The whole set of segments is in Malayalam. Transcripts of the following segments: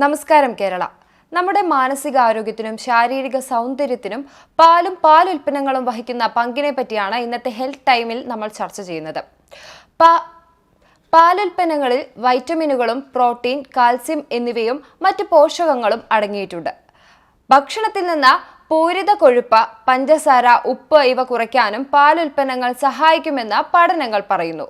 നമസ്കാരം കേരള. നമ്മുടെ മാനസികാരോഗ്യത്തിനും ശാരീരിക സൗന്ദര്യത്തിനും പാലും പാൽ ഉൽപ്പന്നങ്ങളും വഹിക്കുന്ന പങ്കിനെ പറ്റിയാണ് ഇന്നത്തെ ഹെൽത്ത് ടൈമിൽ നമ്മൾ ചർച്ച ചെയ്യുന്നത്. പാലുൽപ്പന്നങ്ങളിൽ വൈറ്റമിനുകളും പ്രോട്ടീൻ കാൽസ്യം എന്നിവയും മറ്റ് പോഷകങ്ങളും അടങ്ങിയിട്ടുണ്ട്. ഭക്ഷണത്തിൽ നിന്ന് പൂരിത കൊഴുപ്പ് പഞ്ചസാര ഉപ്പ് ഇവ കുറയ്ക്കാനും പാലുൽപ്പന്നങ്ങൾ സഹായിക്കുമെന്ന് പഠനങ്ങൾ പറയുന്നു.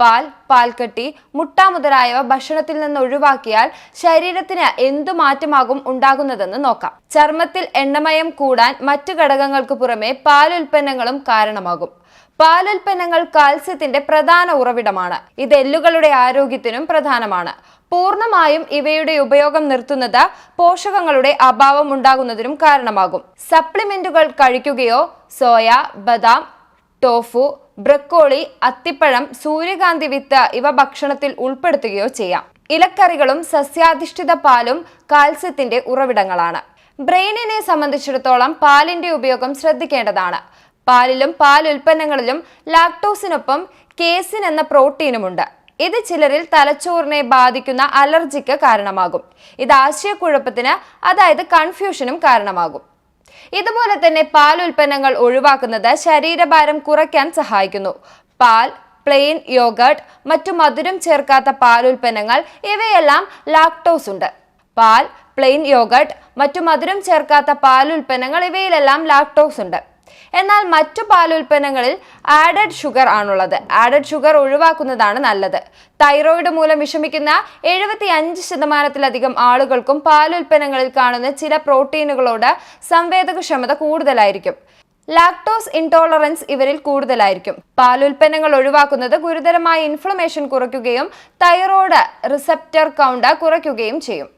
പാൽ പാൽക്കട്ടി മുട്ട മുതലായവ ഭക്ഷണത്തിൽ നിന്ന് ഒഴിവാക്കിയാൽ ശരീരത്തിന് എന്തു മാറ്റമാകും ഉണ്ടാകുന്നതെന്ന് നോക്കാം. ചർമ്മത്തിൽ എണ്ണമയം കൂടാൻ മറ്റു ഘടകങ്ങൾക്ക് പുറമെ പാലുൽപ്പന്നങ്ങളും കാരണമാകും. പാലുൽപ്പന്നങ്ങൾ കാൽസ്യത്തിന്റെ പ്രധാന ഉറവിടമാണ്. ഇത് എല്ലുകളുടെ ആരോഗ്യത്തിനും പ്രധാനമാണ്. പൂർണമായും ഇവയുടെ ഉപയോഗം നിർത്തുന്നത് പോഷകങ്ങളുടെ അഭാവം ഉണ്ടാകുന്നതിനും കാരണമാകും. സപ്ലിമെന്റുകൾ കഴിക്കുകയോ സോയ ബദാം ടോഫു ബ്രക്കോളി അത്തിപ്പഴം സൂര്യകാന്തി വിത്ത് ഇവ ഭക്ഷണത്തിൽ ഉൾപ്പെടുത്തുകയോ ചെയ്യാം. ഇലക്കറികളും സസ്യാധിഷ്ഠിത പാലും കാൽസ്യത്തിന്റെ ഉറവിടങ്ങളാണ്. ബ്രെയിനിനെ സംബന്ധിച്ചിടത്തോളം പാലിന്റെ ഉപയോഗം ശ്രദ്ധിക്കേണ്ടതാണ്. പാലിലും പാൽ ഉൽപ്പന്നങ്ങളിലും ലാക്ടോസിനൊപ്പം കേസിൻ എന്ന പ്രോട്ടീനുമുണ്ട്. ഇത് ചിലരിൽ തലച്ചോറിനെ ബാധിക്കുന്ന അലർജിക്ക് കാരണമാകും. ഇത് ആശയക്കുഴപ്പത്തിന് അതായത് കൺഫ്യൂഷനും കാരണമാകും. ഇതുപോലെ തന്നെ പാൽ ഉൽപ്പന്നങ്ങൾ ഒഴിവാക്കുന്നത് ശരീരഭാരം കുറയ്ക്കാൻ സഹായിക്കുന്നു. പാൽ പ്ലെയിൻ യോഗർട്ട് മറ്റു മധുരം ചേർക്കാത്ത പാൽ ഉൽപ്പന്നങ്ങൾ ഇവയെല്ലാം ലാക്ടോസ് ഉണ്ട്. പാൽ പ്ലെയിൻ യോഗർട്ട് മറ്റു മധുരം ചേർക്കാത്ത പാൽ ഉൽപ്പന്നങ്ങൾ ഇവയിലെല്ലാം ലാക്ടോസ് ഉണ്ട്. എന്നാൽ മറ്റു പാലുൽപ്പന്നങ്ങളിൽ ആഡഡ് ഷുഗർ ആണുള്ളത്. ആഡഡ് ഷുഗർ ഒഴിവാക്കുന്നതാണ് നല്ലത്. തൈറോയിഡ് മൂലം വിഷമിക്കുന്ന എഴുപത്തി അഞ്ച് ശതമാനത്തിലധികം ആളുകൾക്കും പാലുൽപ്പന്നങ്ങളിൽ കാണുന്ന ചില പ്രോട്ടീനുകളോട് സംവേദകക്ഷമത കൂടുതലായിരിക്കും. ലാക്ടോസ് ഇൻടോളറൻസ് ഇവരിൽ കൂടുതലായിരിക്കും. പാലുൽപ്പന്നങ്ങൾ ഒഴിവാക്കുന്നത് ഗുരുതരമായ ഇൻഫ്ലമേഷൻ കുറയ്ക്കുകയും തൈറോയ്ഡ് റിസപ്റ്റർ കൗണ്ട് കുറയ്ക്കുകയും ചെയ്യും.